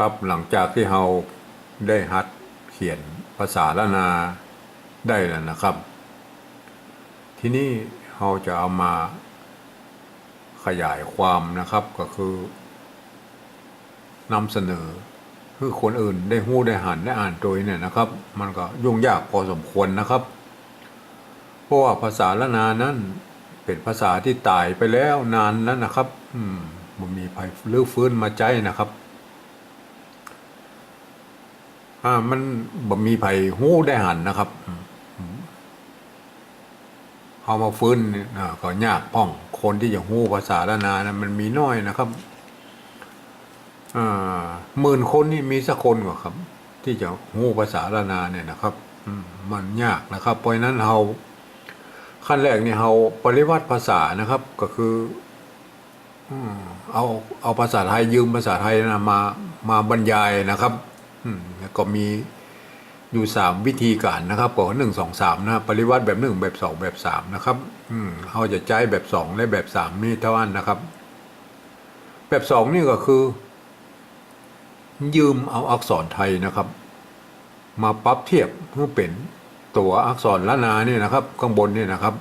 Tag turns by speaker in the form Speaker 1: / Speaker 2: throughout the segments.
Speaker 1: ครับหลังจากที่เราได้หัดเขียนภาษาละนาได้แล้วนะครับ ทีนี้เราจะเอามาขยายความนะครับก็คือนำเสนอคือคนอื่นได้หู้ได้หันได้อ่านโดยเนี่ยนะครับ มันก็ยุ่งยากพอสมควรนะครับ เพราะว่าภาษาละนานั้นเป็นภาษาที่ตายไปแล้วนานแล้วนะครับ อืมมันมีภัยลื้อฟื้นมาใจนะครับ อ่ามันบ่มีไผหู้ได้หันนะครับเอามาฟื้นอ่าก็ยากป้อง คนที่จะหู้ภาษาละนานะมันมีน้อยนะครับอ่าหมื่นคนนี่มีสักคนกว่าครับ ที่จะหู้ภาษาละนาเนี่ยนะครับมันยากนะครับ เพราะนั้นเราขั้นแรกนี่เราปริวัติภาษานะครับ ก็คืออืเอาเอาภาษาไทยยืมภาษาไทยนะมามาบรรยายนะครับอ แล้วก็มีอยู่สามวิธีการนะครับก็หนึ่งสองสามนะปริวัติแบบหนึ่งแบบสองแบบสามนะครับอืมเขาจะใช้แบบสองและแบบสามนี่เท่านั้นนะครับ แบบสองนี่ก็คือ ยืมเอาอักษรไทยนะครับ มาปรับเทียบเพื่อเป็นตัวอักษรละนาเนี่ยนะครับ ข้างบนนี่นะครับ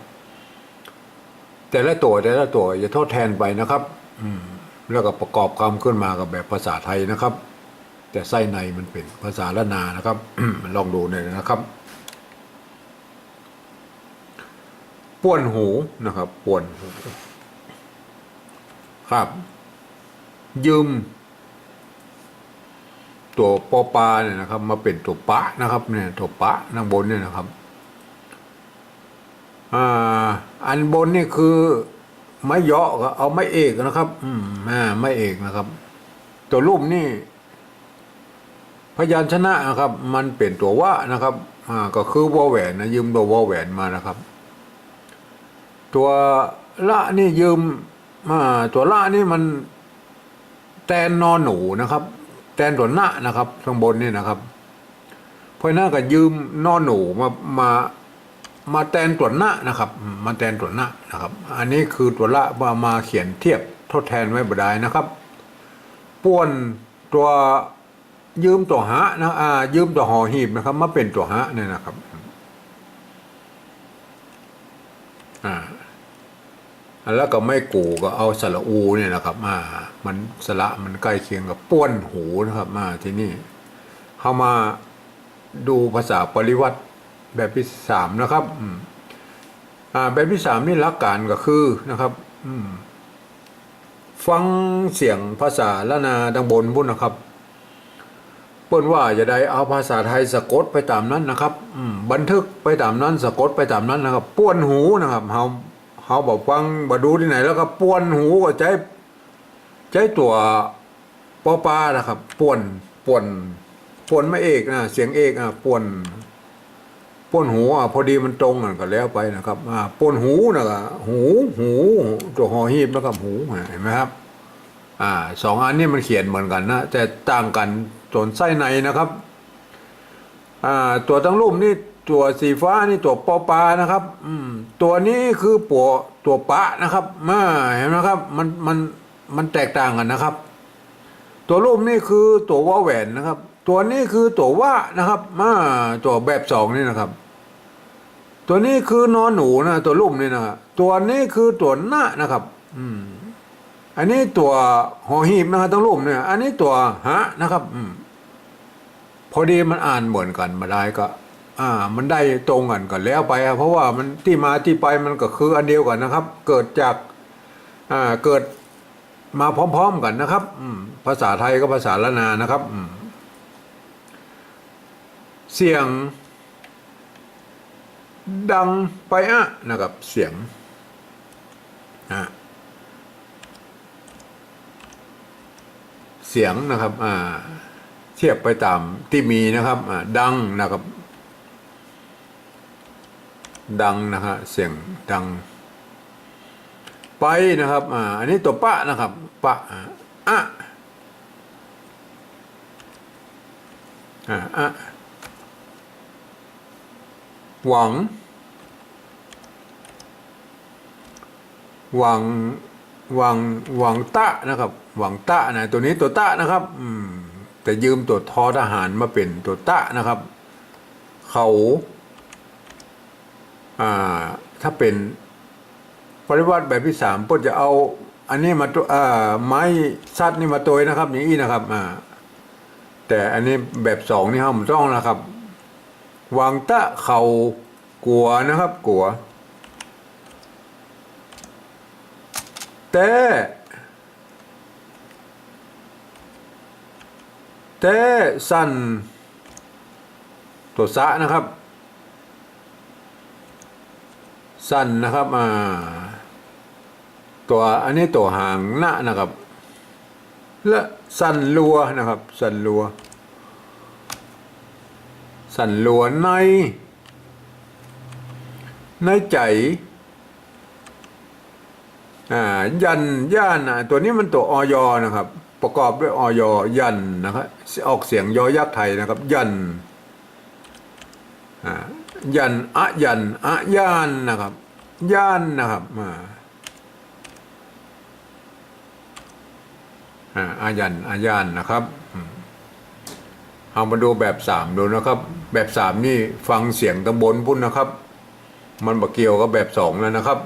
Speaker 1: แต่ละตัวแต่ละตัวจะทดแทนไปนะครับ อืมแล้วก็ประกอบคำขึ้นมากับแบบภาษาไทยนะครับ แต่ไส้ในมันเป็นภาษาละนานะครับ ลองดูหน่อยนะครับป้วนหูนะครับป้วนหูครับ ยืม ตัวปอปลาเนี่ยนะครับ มาเป็นตัวปะนะครับ เนี่ยตัวปะข้างบนเนี่ยนะครับอ่าอันบนนี่คือไม้เยาะก็เอาไม้เอกนะครับ อืมอ่าไม้เอกนะครับ ตัวรูปนี่ พยัญชนะนะครับ มันเป็นตัวว่านะครับอ่าก็คือวอแหวนนะยืมตัววอแหวนมานะครับ ตัวละนี่ยืมอ่าตัวละนี่มันแตนนอนหนูนะครับ แตนตัวหน้านะครับข้างบนนี่นะครับเพราะหน้าก็ยืมนอนหนูมามามาแตนตัวหน้านะครับมมาแตนตัวหน้านะครับ อันนี้คือตัวละมามาเขียนเทียบทดแทนไว้บดายนะครับ ป้วนตัว ยืมตัวหะนะอ่ายืมตัวหอหีบนะครับ มาเป็นตัวหะเนี่ยนะครับอ่าแล้วก็ไม่กูก็เอาสระอูเนี่ยนะครับมามันสระมันใกล้เคียงกับป้วนหูนะครับมาที่นี่เข้ามาดูภาษาปริวัติแบบที่สามนะครับอ่าแบบที่สามนี่หลักการก็คือนะครับ อืมฟังเสียงภาษาละนาดังบนพุ่นนะครับ เปิ้นว่าจะได้เอาภาษาไทยสะกดไปตามนั้นนะครับบันทึกไปตามนั้นสะกดไปตามนั้นนะครับป้วนหูนะครับเฮาเฮาบอกฟังบ่ดูที่ไหน แล้วก็ป้วนหูก็ใช้ใช้ตัวปอปานะครับป้วนป้วนป้วนไม่เอกนะเสียงเอกอะป้วนป้วนหูอะพอดีมันตรงกันก็แล้วไปนะครับอ่าป้วนหูนะครับหูหูตัวหอหีบนะครับหูเห็นไหมครับ อ่าสองอันนี้มันเขียนเหมือนกันนะแต่ต่างกัน ส่วนไส้ในนะครับตัวตั้งรูปนี่ตัวสีฟ้านี่ตัวปอปลานะครับตัวนี้คือปัวตัวปะนะครับมาเห็นไหมครับมันมันมันแตกต่างกันนะครับ ตัวรูปนี่คือตัวว่าแหวนนะครับ ตัวนี้คือตัวว่านะครับมาตัวแบบสองนี่นะครับ ตัวนี้คือนอนหนูนะตัวรูปนี่นะตัวนี้คือตัวหน้านะครับ อืม อันนี้ตัวหอหีบนะครับตั้งรูปเนี่ย อันนี้ตัวฮะนะครับอพอดีมันอ่านเหมือนกันมาได้ก็ อ่า มันได้ตรงกันกันแล้วไปเพราะว่ามันที่มาที่ไปมันก็คืออันเดียวกันนะครับ เกิดจากอ่าเกิดมาพร้อม ๆ กันนะครับ อืมภาษาไทยก็ภาษาละนานะครับ อืมเสียง ดังไปอะนะครับ เสียงอ่า เสียงนะครับเทียบไปตามที่มีนะครับดังนะครับ ดังนะฮะเสียงดัง ไปนะครับอ่าอันนี้ตัวปะนะครับปะอะอ่าอะหวัง หวัง หวัง หวังตะนะครับ หวังตะนะตัวนี้ตัวตะนะครับ อืมแต่ยืมตัวทอทหารมาเป็นตัวตะนะครับ เขาอ่าถ้าเป็นปริวัติแบบที่สามพจะเอา อันนี้มาตัวอ่าไม้ซัดนี่มาตัวนะครับอย่างนี้นะครับอ่าแต่อันนี้แบบสองนี่ครับผมต้องนะครับวางตะเขากัวนะครับกัว แต่ แต่สั้นตัวสะนะครับ สั้นนะครับอ่าตัวอันนี้ตัวหางหน้านะครับ และสั้นลัวนะครับ สั้นลัว สั้นลัวใน ในใจอ่ายันย่านอะตัวนี้มันตัวออยนะครับ ประกอบด้วยออยยันนะครับออกเสียงยอยักษ์ไทยนะครับ ยันอ่ายันอะยันอะยานนะครับย่านนะครับอ่าอายันอายันนะครับเอามาดูแบบสามดูนะครับ แบบสามนี่ฟังเสียงตะบนพุ่นนะครับ มันบะเกี่ยวกับแบบสองแล้วนะครับ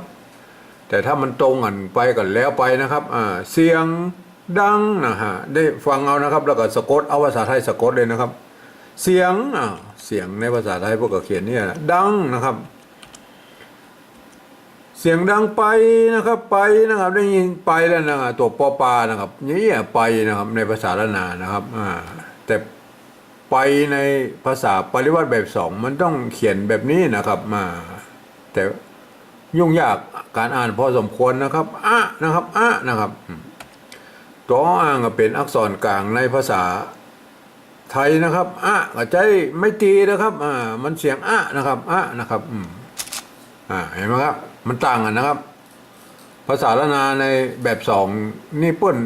Speaker 1: แต่ถ้ามันตรงกันไปกันแล้วไปนะครับอ่าเสียง ดังนะฮะได้ฟังเอานะครับ แล้วก็สะกดเอาภาษาไทยสะกดเลยนะครับ เสียงอ่าเสียงในภาษาไทยพวกก็เขียนเนี่ยดังนะครับ เสียงดังไปนะครับ ไปนะครับ ได้ยินไปแล้วนะครับตัวปอปานะครับนี่ไปนะครับ ในภาษาละนานะครับอ่าแต่ไปในภาษาปริวัติแบบสองมันต้องเขียนแบบนี้นะครับมาแต่ยุ่งยากการอ่านพอสมควรนะครับอะนะครับอะนะครับ ตัวอ้างก็เป็นอักษรกลางในภาษาไทยนะครับอะก็ใจไม่ตีนะครับอ่ามันเสียงอะนะครับอะนะครับอืมอ่าเห็นไหมครับ มันต่างกันนะครับ ภาษาละนาในแบบสองนี่เปิ้น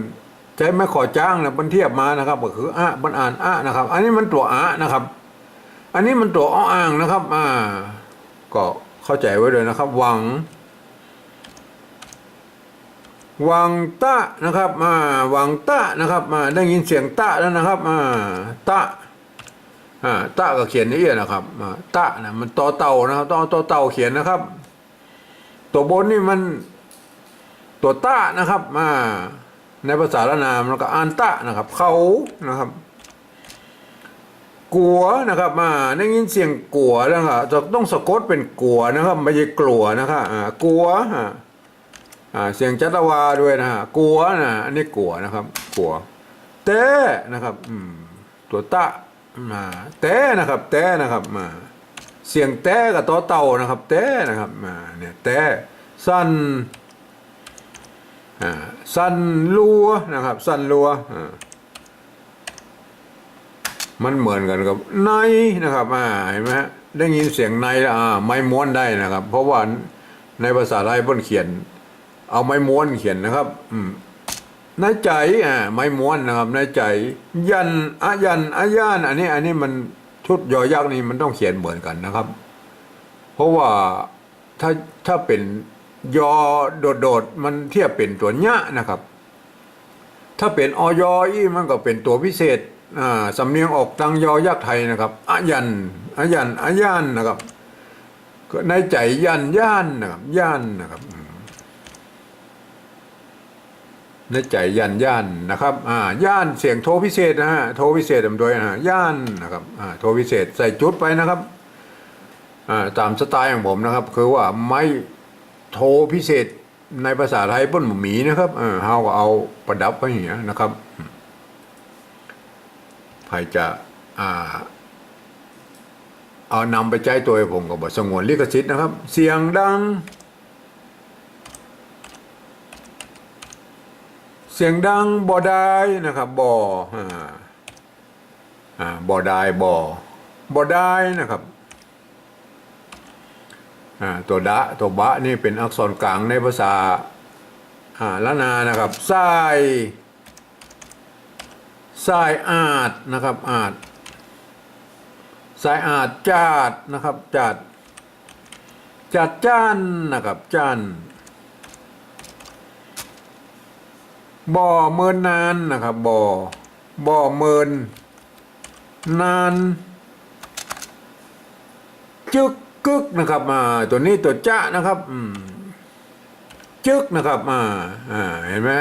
Speaker 1: ใจไม่ขอจ้างนะมันเทียบมานะครับ ก็คืออะมันอ่านอะนะครับ อันนี้มันตัวอะนะครับ อันนี้มันตัวอ้ออ่างนะครับ อ่า ก็เข้าใจไว้เลยนะครับ หวัง วังตะนะครับมาวังตะนะครับมาได้ยินเสียงตะแล้วนะครับมาตะอ่าตะก็เขียนนี่นะครับมาตะนะมันต่อเต่านะครับต้องต่อเต่าเขียนนะครับ ตัวบนนี่มันตัวตะนะครับมาในภาษาละนามแล้วก็อ่านตะนะครับ เขานะครับกลัวนะครับ มาได้ยินเสียงกลัวนะครับจะต้องสะกดเป็นกลัวนะครับไม่ใช่กลัวนะครับอ่ากลัวอ่า เสียงจัตวาด้วยนะฮะกลัวนะอันนี้กลัวนะครับกลัวเต้นะครับอืมตัวตะมาเต้นะครับเต้นะครับมาเสียงเต้กับตัวเต่านะครับเต้นะครับมาเนี่ยเต้สั้นอ่าสั้นลัวนะครับสั้นลัวอ่ามันเหมือนกันกับในนะครับอ่าเห็นไหมฮะได้ยินเสียงในแล้วอ่าไม้ม้วนได้นะครับ เพราะว่าในภาษาไทยเพิ่นเขียน เอาไม้ม้วนเขียนนะครับอืมในใจอ่าไม้ม้วนนะครับในใจ ยันอะยันอะยานอันนี้ อันนี้มันชุดยอยักษ์นี่มันต้องเขียนเหมือนกันนะครับ เพราะว่าถ้าถ้าเป็นยอโดดๆมันเทียบเป็นตัวญะนะครับ ถ้าเป็นออยอีมันก็เป็นตัวพิเศษอ่าสำเนียงออกตังยอยักษ์ไทยนะครับอะยันอะยันอะย่านนะครับก็ในใจยันย่านนะครับย่านนะครับ ในใจยันย่านนะครับอ่าย่านเสียงโทพิเศษนะฮะโทพิเศษทำโดยนะฮะย่านนะครับอ่าโทพิเศษใส่จุดไปนะครับอ่าตามสไตล์ของผมนะครับ คือว่าไม่โทพิเศษในภาษาไทยเปิ้นบ่มีนะครับเออเฮาก็เอาประดับไว้อย่างเงี้ยนะครับใครจะอ่าเอานำไปใจตัวผมก็บอกสงวนลิขสิทธิ์นะครับ เสียงดัง เสียงดังบ่ได้นะครับบ่ออ่าบ่ได้บ่บ่ได้นะครับอ่าตัวดะตัวบะนี่เป็นอักษรกลางในภาษาอ่าละนานะครับทรายทรายอาดนะครับอาดทรายอาดจาดนะครับจาดจัดจ้านนะครับจ้าน บ่อเมินนานนะครับบ่อบ่เมินนานจึกกึกนะครับมาตัวนี้ตัวจะนะครับจึกนะครับมาเห็นไหม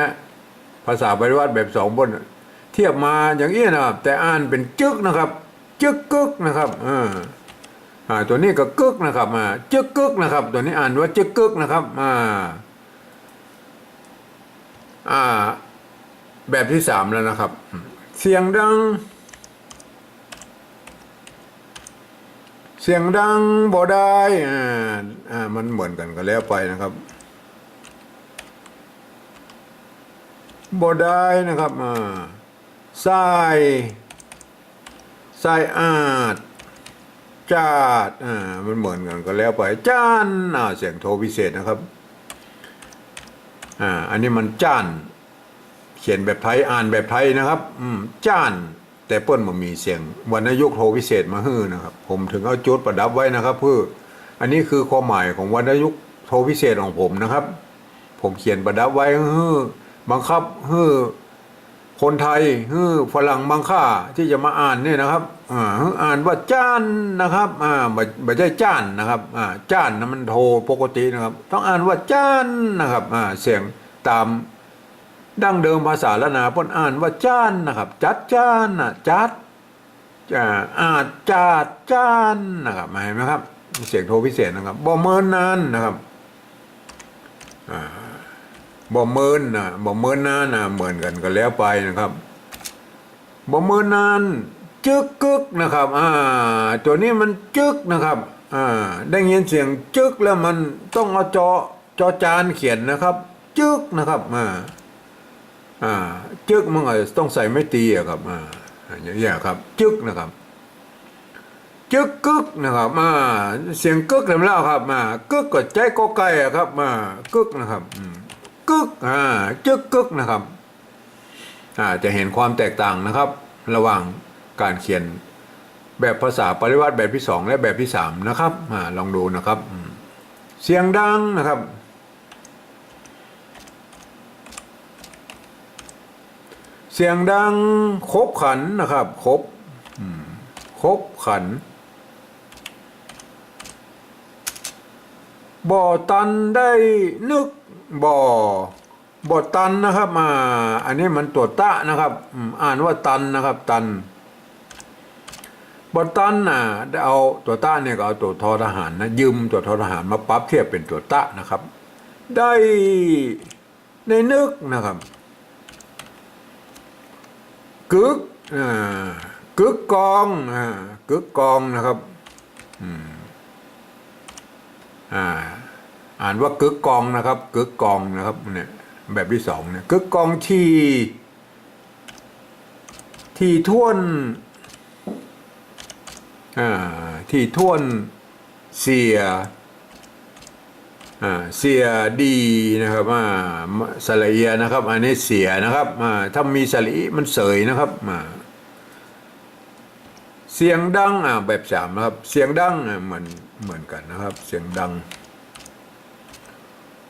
Speaker 1: ภาษาปริวัติแบบสองบน เทียบมาอย่างนี้นะครับ แต่อ่านเป็นจึกนะครับ จึกกึกนะครับอ่าตัวนี้ก็กึกนะครับมาจึกกึกนะครับ ตัวนี้อ่านว่าจึกกึกนะครับอ่า อ่า แบบที่สามแล้วนะครับ เสียงดัง เสียงดังบ่ได้อ่าอ่ามันเหมือนกันก็แล้วไปนะครับบ่ได้นะครับอ่าทรายทรายอาดจาดอ่ามันเหมือนกันก็แล้วไปจานอ่าเสียงโทพิเศษนะครับ อ่าอันนี้มันจ้าน เขียนแบบไทยอ่านแบบไทยนะครับ อืมจ้าน แต่เปิ้นมันมีเสียงวรรณยุกโทพิเศษมาฮื้อนะครับ ผมถึงเอาจุดประดับไว้นะครับเพื่ออันนี้คือความหมายของวรรณยุกโทพิเศษของผมนะครับ ผมเขียนประดับไว้ฮื้อบังคับฮื้อ คนไทยฮือฝรั่งบางค่าที่จะมาอ่านเนี่ยนะครับอ่าอ่านว่าจ้านนะครับอ่าไม่ใช่จ้านนะครับอ่าจ้านนะมันโทปกตินะครับ ต้องอ่านว่าจ้านนะครับอ่าเสียงตามดั้งเดิมภาษาละนาพ้นอ่านว่าจ้านนะครับ จัดจ้านนะจัดอ่าอาจจัดจ้านนะครับเห็นไหมครับ เสียงโทพิเศษนะครับบ่เมินนานนะครับอ่า บ่เมินนะบ่เมินนานนะเหมือนกันก็แล้วไปนะครับบ่เมินนานจึกกึกนะครับอ่าตัวนี้มันจึกนะครับอ่าได้ยินเสียงจึกแล้วมันต้องเอาจอจอจานเขียนนะครับ จึกนะครับอ่าอ่าจึกมันอาจจะต้องใส่ไม่ตีอะครับอ่าอย่างนี้ยครับ จึกนะครับ จึกกึกนะครับมาเสียงกึกเห็นแล้วครับมากึกก็ใจก็ไก่อะครับมากึกนะครับอืม กึกอ่าจึกกึกนะครับอ่าจะเห็นความแตกต่างนะครับ ระหว่างการเขียนแบบภาษาปริวัติแบบที่สองและแบบที่สามนะครับอ่าลองดูนะครับ เสียงดังนะครับ เสียงดังครบขันนะครับครบครบขัน บ่อตันได้นึกบ่อบ่อตันนะครับมาอันนี้มันตัวตะนะครับอ่านว่าตันนะครับตันบ่อตันนะได้เอาตัวตะเนี่ยก็เอาตัวทอทหารนะยืมตัวทอทหารมาปรับเทียบเป็นตัวตะนะครับ ได้ในนึกนะครับกึกอ่ากึกกองอ่ากึกกองนะครับอืมอ่า อ่านว่ากึกกองนะครับกึกกองนะครับเนี่ยแบบที่สองเนี่ยกึกกองที่ที่ท่วนอ่าที่ท่วนเสียอ่าเสียดีนะครับอ่าสระเอียนะครับ อันนี้เสียนะครับอ่าถ้ามีสระอีมันเสยนะครับอ่าเสียงดังอ่าแบบสามนะครับ เสียงดังเหมือนเหมือนกันนะครับ เสียงดัง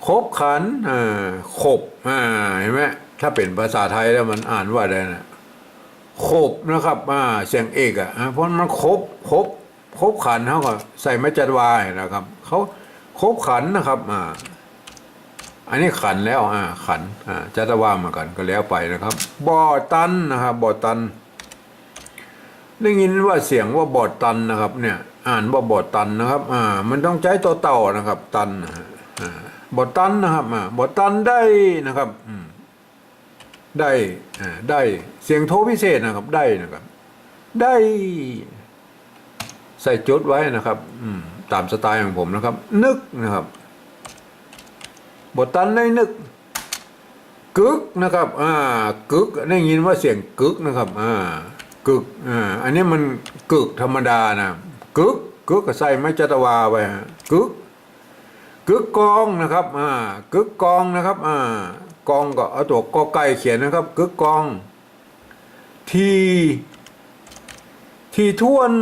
Speaker 1: คบขันอ่าขบอ่าเห็นไหมถ้าเป็นภาษาไทยแล้วมันอ่านว่าอะไรนะขบนะครับอ่าเสียงเอกอะอ่าเพราะมันคบคบคบขันเขาก็ใส่ไม่จัดวายนะครับเขาคบขันนะครับอ่าอันนี้ขันแล้วอ่าขันอ่าจัดว่ามากันก็แล้วไปนะครับบ่อตันนะครับบ่อตันได้ยินว่าเสียงว่าบอดตันนะครับ เนี่ย อ่านว่าบอดตันนะครับ อ่า มันต้องใช้ตัวเต่านะครับ ตันอ่า บอดตันนะครับบอดตันได้นะครับได้ได้เสียงโทพิเศษนะครับได้นะครับ ได้ใส่จุดไว้นะครับตามสไตล์ของผมนะครับ นึกนะครับ บทตันได้นึกกึกนะครับอ่ากึกได้ยินว่าเสียงกึกนะครับอ่ากึกอ่าอันนี้มันกึกธรรมดานะกึกกึกก็ใส่ไม้จัตวาไว้ฮะกึก กึกกองนะครับอ่ากึกกองนะครับอ่ากองก็เอาตัวกอไก่เขียนนะครับกึกกอง ทีทีท่วน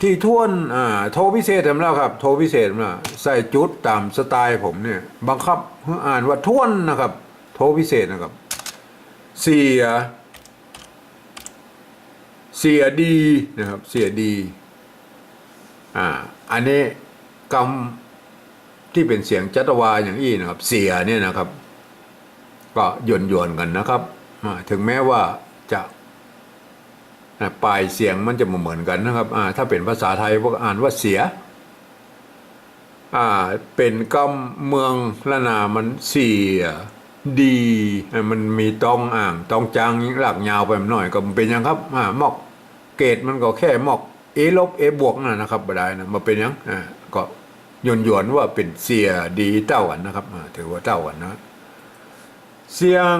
Speaker 1: ที่ท่วนอ่าโทรพิเศษทำแล้วครับ โทรพิเศษมาใส่จุดตามสไตล์ผมเนี่ยบังคับห้อ่านว่าท่วนนะครับ โทรพิเศษนะครับ เสีย เสียดีนะครับ เสียดีอ่าอันนี้ กรรมที่เป็นเสียงจัตวาอย่างอี้นะครับ เสียเนี่ยนะครับ ก็หย่นหย่นๆกันนะครับถึงแม้ว่าจะปลายเสียงมันจะเหมือนกันนะครับถ้าเป็นภาษาไทยพวกอ่านว่าเสียเป็นกำเมืองละนามันเสียดีมันมีตองอ่างตองจางหลักยาวไปหน่อยก็เป็นยังครับอ่าหมอกเกตมันก็แค่หมอกเอลบเอบวกนั่นนะครับบ่ได้นะมาเป็นยังอ่าก็ หยนหยวนว่าเป็นเสียดีเต้ากันนะครับถือว่าเต้ากันนะเสียง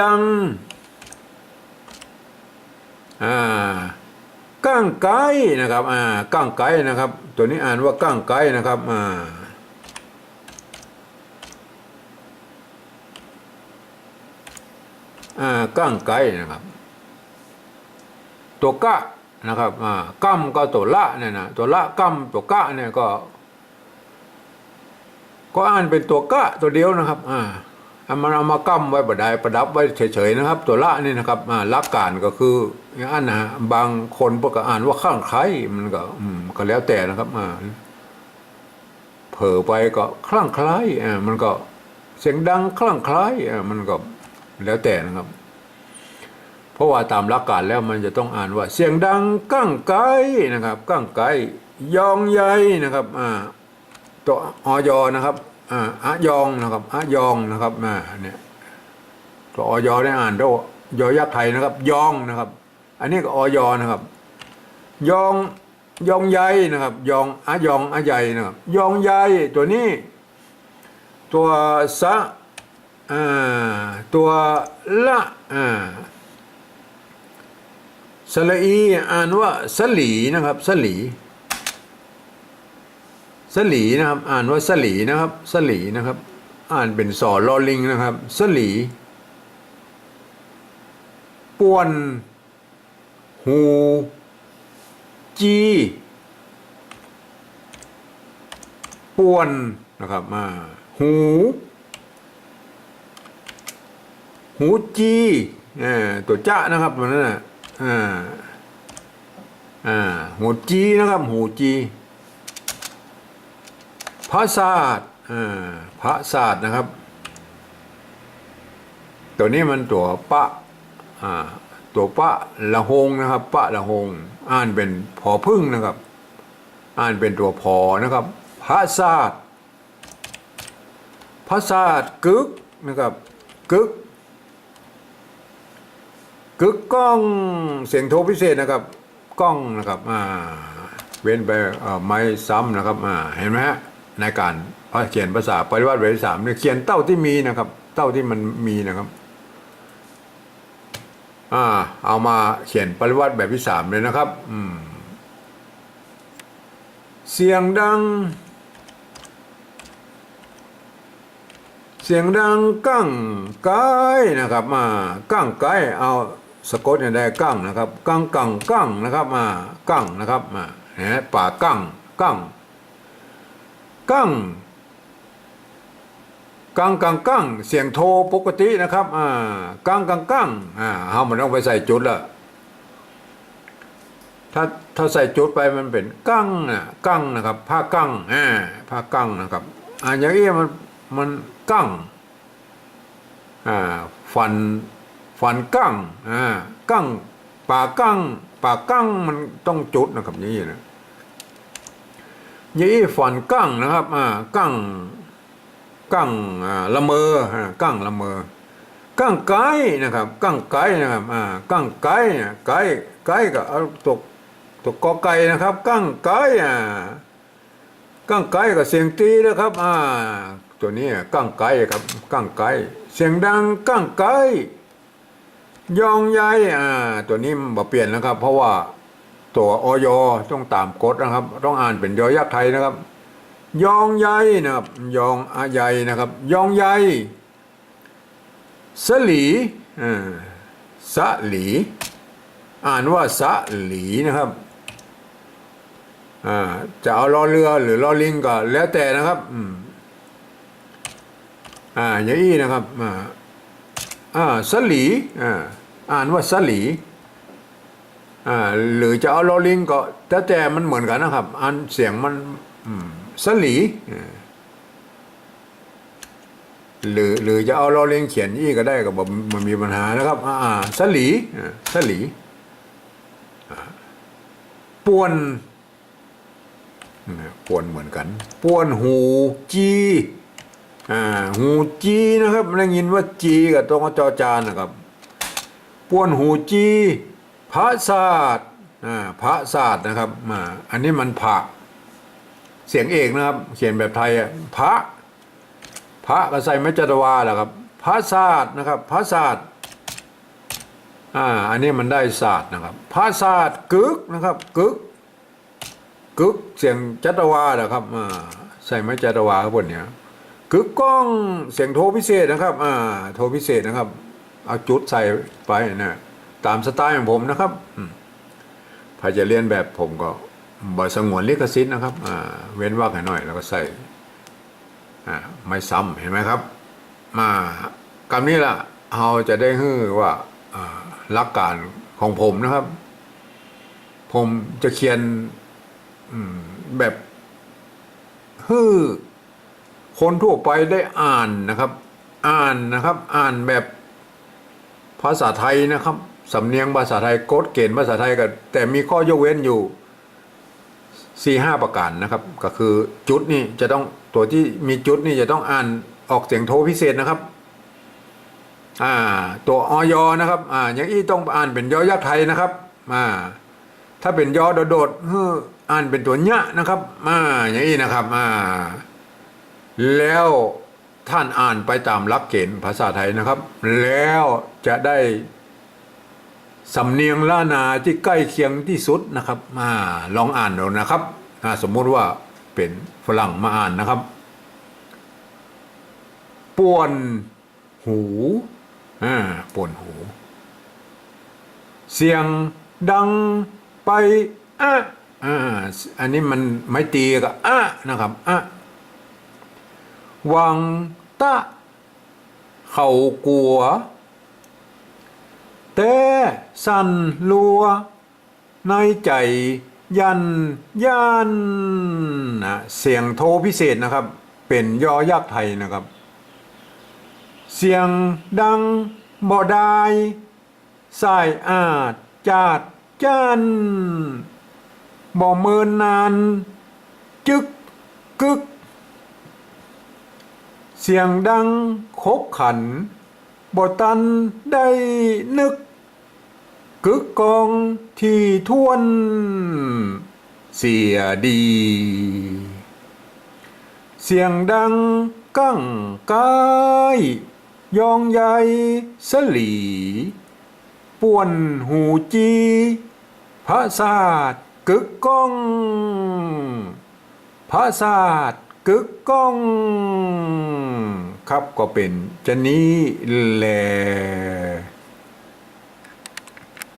Speaker 1: ดังอ่าก้างไก่นะครับอ่าก้างไก่นะครับ ตัวนี้อ่านว่าก้างไก่นะครับอ่าอ่าก้างไก่นะครับ ตัวกะ นะครับอ่ากัมก็ตัวละเนี่ยนะตัวละกัมตัวกะเนี่ยก็ ก็อ่านเป็นตัวกะตัวเดียวนะครับอ่าเอามันเอามากั้มไว้ประดายประดับไว้เฉยๆนะครับ ตัวละนี่นะครับอ่าลักการก็คืออย่างนั้นนะฮะบางคนพวกก็อ่านว่าข้างใครมันก็อืมก็แล้วแต่นะครับอ่าเผลอไปก็คลั่งคล้ายอ่ามันก็เสียงดังคลั่งคล้ายอ่ามันก็แล้วแต่นะครับ ราะว่าตามหลักการแล้วมันจะต้องอ่านว่า เสียงดังก้างไกนะครับก้างไกยองใหญ่นะครับอ่าตัวออยนะครับอ่าอะยองนะครับอะยองนะครับอ่าเนี่ยตัวออยได้อ่านด้วยยอยักษ์ไทยนะครับ ยองนะครับ อันนี้ก็ออยนะครับ ยองยองใยนะครับ ยองอะยองอะใยนะครับ ยองใยตัวนี้ ตัวสะอ่าตัวละอ่า สละอีอ่านว่าสลีนะครับสลีสลีนะครับ อ่านว่าสลีนะครับสลีนะครับ อ่านเป็นสอลอลิงนะครับสลีป่วนหูจีป่วนนะครับมาหู หูจีอ่ตัวจ้านะครับตัวนั้นน่ะ อ่าอ่าหูจีนะครับหูจี พระศาสตร์อ่าพระศาสตร์นะครับ ตัวนี้มันตัวปะอ่าตัวปะละหงนะครับปะละหง อ่านเป็นพอพึ่งนะครับ อ่านเป็นตัวพอนะครับ พระศาสตร์พระศาสตร์กึกนะครับกึก กึกก้องเสียงโทรพิเศษนะครับก้องนะครับอ่าเว้นไปไม่ซ้ำนะครับอ่าเห็นไหมฮะในการเขียนภาษาปริวัติเวทสามเนี่ยเขียนเต้าที่มีนะครับ เต้าที่มันมีนะครับอ่าเอามาเขียนปริวัติแบบที่สามเลยนะครับอืมเสียงดัง เสียงดังกั้งไก่นะครับมากั้งไก่เอา สะกดเนี่ยได้กั้งนะครับกั้งกั้งกั้งนะครับมากั้งนะครับมาเนี่ยป่ากั้งกั้งกั้งกั้งกั้งกั้งเสียงโทปกตินะครับอ่ากั้งกั้งกั้งอ่าเฮามันต้องไปใส่จุดละถ้าถ้าใส่จุดไปมันเป็นกั้งอะกั้งนะครับ ผ้ากั้งอ่าผ้ากั้งนะครับอ่าอย่างนี้มันมันกั้งอ่าฟัน ฟันกั้งอ่ากั้งปากกังปากกังมันต้องจุดนะครับย่างนี้นะย่างนี้ฟันกั้งนะครับอ่ากั้งกั้งอ่าละเมออ่ากั้งละเมอกั้งไก่นะครับกั้งไก่นะครับอ่ากั้งไก่เนี่ยไก่ไก่ก็เอาตัวตัวกอไก่นะครับกั้งไก่อ่ากั้งไก่ก็เสียงตีนะครับอ่าตัวนี้กั้งไก่ครับกั้งไก่เสียงดังกั้งไก่ ยองใยอ่าตัวนี้มันบ่เปลี่ยนนะครับ เพราะว่าตัวออยต้องตามกฎนะครับ ต้องอ่านเป็นยอยักษ์ไทยนะครับ ยองใยนะครับ ยองอาใยนะครับ ยองใยสลีอ่าสะหลี อ่านว่าสะหลีนะครับอ่าจะเอาล้อเรือหรือล้อลิงก็แล้วแต่นะครับอืมอ่าอย่างอี้นะครับอ่าอ่าสลีอ่า อ่านว่าสลีอ่าหรือจะเอาลอลิงก็แต่แต่มันเหมือนกันนะครับอ่านเสียงมันมสลีอ่าหรือหรือจะเอาลอลิงเขียนอี้ก็ได้ก็บอกมันมีปัญหานะครับ อ่าอ่าสลีอ่าสลี่ป่วนนะป่วนเหมือนกันป่วนหูจีอ่าหูจีนะครับได้ยินว่าจีกับตรงกับจอจานนะครับ ป้วนหูจีพระศาสตร์พระศาสตร์นะครับอ่าอันนี้มันพระเสียงเอกนะครับ เขียนแบบไทยอะพระ พระก็ใส่ไม่จัตวาแหละครับ พระศาสตร์นะครับ พระศาสตร์อ่าอันนี้มันได้ศาสตร์นะครับ พระศาสตร์กึกนะครับกึกกึกเสียงจัตวาแหละครับอ่าใส่ไม่จัตวาครับพวกเนี้ยกึกก้องเสียงโทพิเศษนะครับอ่าโทพิเศษนะครับ เอาจุดใส่ไปนะตามสไตล์ของผมนะครับอืมใครจะเรียนแบบผมก็บ่สงวนลิขสิทธิ์นะครับอ่าเว้นวรรคให้หน่อย แล้วก็ใส่อ่าไม่ซ้ำเห็นไหมครับ มาคำนี้ล่ะเราจะได้ฮือว่าอ่าหลักการของผมนะครับ ผมจะเขียนอืมแบบฮือคนทั่วไปได้อ่านนะครับ อ่านนะครับ อ่านแบบ ภาษาไทยนะครับสำเนียงภาษาไทยโกดเกณฑ์ภาษาไทยก็แต่มีข้อยกเว้นอยู่สี่ห้าประการนะครับ ก็คือจุดนี่จะต้องตัวที่มีจุดนี่จะต้องอ่านออกเสียงโทพิเศษนะครับอ่าตัวออยนะครับอ่าอย่างอี้ต้องอ่านเป็นยอยักษ์ไทยนะครับอ่าถ้าเป็นยอโดดๆเฮ้ออ่านเป็นตัวเนี้ยนะครับอ่าอย่างอี้นะครับอ่าแล้ว ท่านอ่านไปตามลักเกณฑ์ภาษาไทยนะครับ แล้วจะได้สำเนียงล้านาที่ใกล้เคียงที่สุดนะครับมาลองอ่านดูนะครับสมมุติว่าเป็นฝรั่งมาอ่านนะครับป่วนหูอ่าป่วนหู เสียงดังไปอะอ่าอันนี้มันไม่ตีกับอะนะครับอะ วังตะ เขากัวแต่สั่นลัว ในใจยันยันนะเสียงโทพิเศษนะครับ เป็นยอยักษ์ไทยนะครับ เสียงดังบ่ได้สายอาจจาดจันบ่เมินนาน จึกกึก เสียงดังคกขันบตันได้นึก กึกกองที่ทวน เสียดี เสียงดังกั้งกายยองใหญ่สลีป่วนหูจีพระศาสตร์กึกก้อง พระศาสตร์ กึกก้องครับก็เป็นจะนี้แหละ